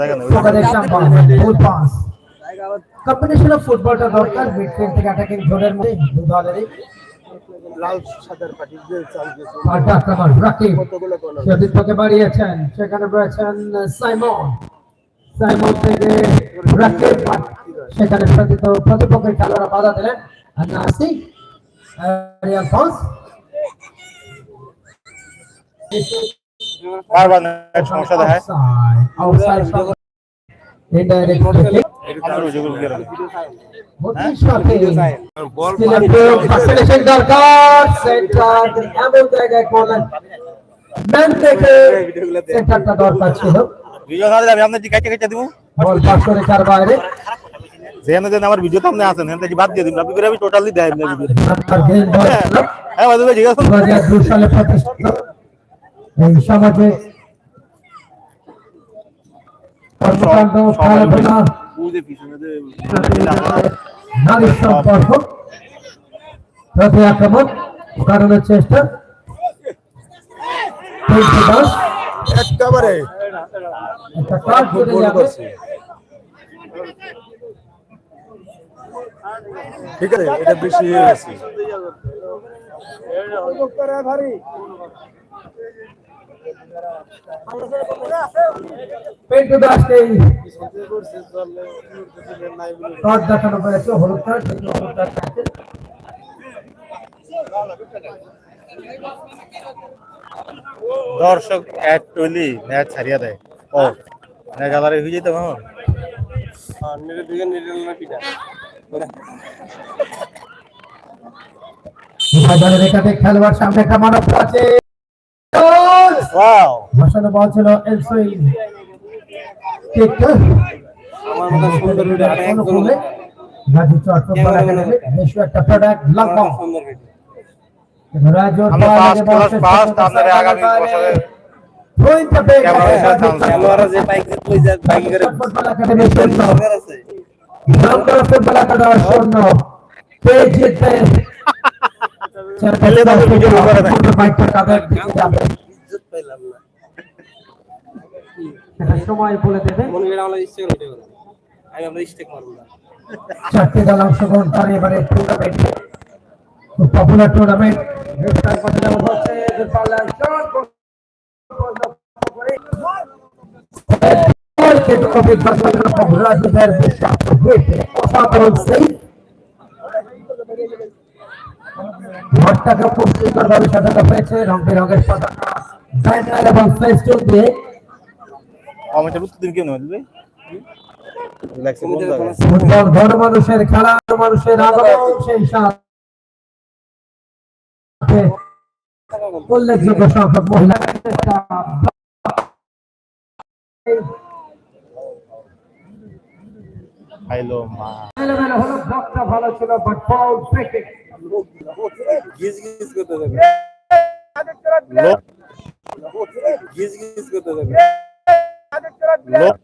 জায়গা নেই। ওখানে samba goal pass combination of ফুটবলটা দরকার মিডফিল্ড থেকে অ্যাটাকিং জোনের মধ্যে দু দলেরই লাল সাদার পাটি যে চাল গেছে পাল্টা আক্রমণ রাকিব। কর্নার সতীর্থকে বাড়িয়েছেন সেখানে রয়েছেন সাইমন। সাইমন থেকে রাকিব সেখানে সতীর্থ প্রতিপক্ষের খেলোয়াড়রা বাধা দিলেন। আর নাসি রিয়াল ফন্স বারবার নেট সমস্যা দেখায় আমার ভিডিও তো আছেন বাদ দিয়ে দিন আপনি টোটালি দেয় হ্যাঁ জিজ্ঞাসা এই সমাজে কর্মকাণ্ড খেলাধুলা বুঝে পিছনে যে নারীর সম্পর্ক প্রতি আক্রমণ করানোর চেষ্টা একেবারে ঠিক আছে এটা বেশি হয়ে গেছে পেন্টু দাসকে কার্ড দেখানো হয়েছে হলুদ কার্ড হলুদ কার্ড দর্শক এক টলি ম্যাচ ছাড়িয়া দেয়। ও না গালারে হয়ে যেত দিকে একাধিক খেলোয়াড় সামনে একটা মানব আছে। ওয়াও বসানো বল ছিল এলসুইন আমার মতো সুন্দর ভিডিও আর অনুকূলে গাজী ফুটবল একাডেমি বেশ একটা প্রোডাক্ট লাগবে সুন্দর ভিডিও রাজু আমরা ফার্স্ট ক্লাস ফার্স্ট আগামী বছরে খেলোয়াড়রা যে বাইক লই যায় বাইক করে ফুটবল একাডেমি শূন্য। আছে। ফুটবল একাডেমি শূন্য। কে জিতবে? খেলে তবে ভিডিও করে দেয়। বাইকটা কাদের দিকে যাবে ইজ্জত পাইলাম না সময় বলে দেবে মনে করি আমরা ইচ্ছে করে ভিডিও করি আমি আমরা স্টেক মারব না চারটি দল অংশগ্রহণ করে এবারে টুর্নামেন্টে পপুলার টুর্নামেন্ট গ্রেফতার করতে যাওয়া হচ্ছে দূরপাল্লার শট কিন্তু অভিজ্ঞতা রাজুদের বিশ্বাস হয়েছে অসাধারণ সেই ঘরটাকে খুব সুন্দরভাবে সাজানো হয়েছে। রং বেরঙের পতাকা ব্যানার এবং ফেস্টুন দিয়ে। কমেন্টের উত্তর দিন কেমন বল ফুটবল ঘর মানুষের খেলা মানুষের আগমন সেই সাথে উল্লেখযোগ্য সংখ্যক মহিলা মা। হলো ভালো ছিল বাট ফ্রি কিক গিজ গিজ করতে যাবে লোক গিজ গিজ করতে যাবে লোক